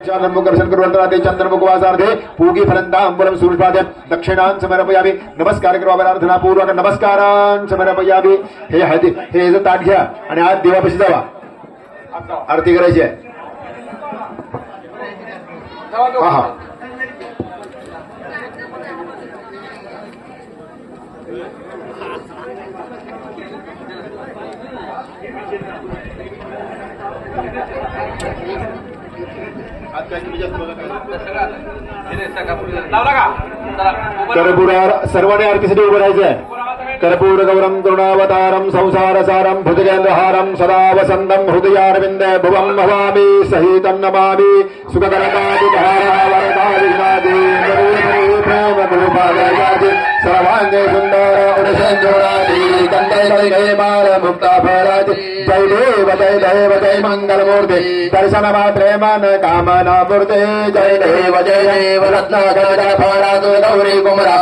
चंद्रमुख दर्शन कुर्वन्तराते चंद्रमुख वासार्थे पूगी सूर्पाद्य दक्षिणान् समर्पयामि नमस्कार करू प्रार्थना पूर्वक आज देवापाशी आरती करायची लावला का कर्पूरार सर्वांनी आरतीसाठी उभं कर्पूर गौरम करुणावतारम संसार सारम भुजगेंद्रहारम सदा वसंतम हृदयारविंद भुवं भवामी सहितं नमामि। प्रेम कृपादयादि सर्वांगे सुंदर कंदे कंदे बाल मुक्ता भरत जय देव जय देव जय मंगल मूर्ति दर्शन मात्र मन कामना मूर्ति जय देव जय देव रत्न गौरी कुमरा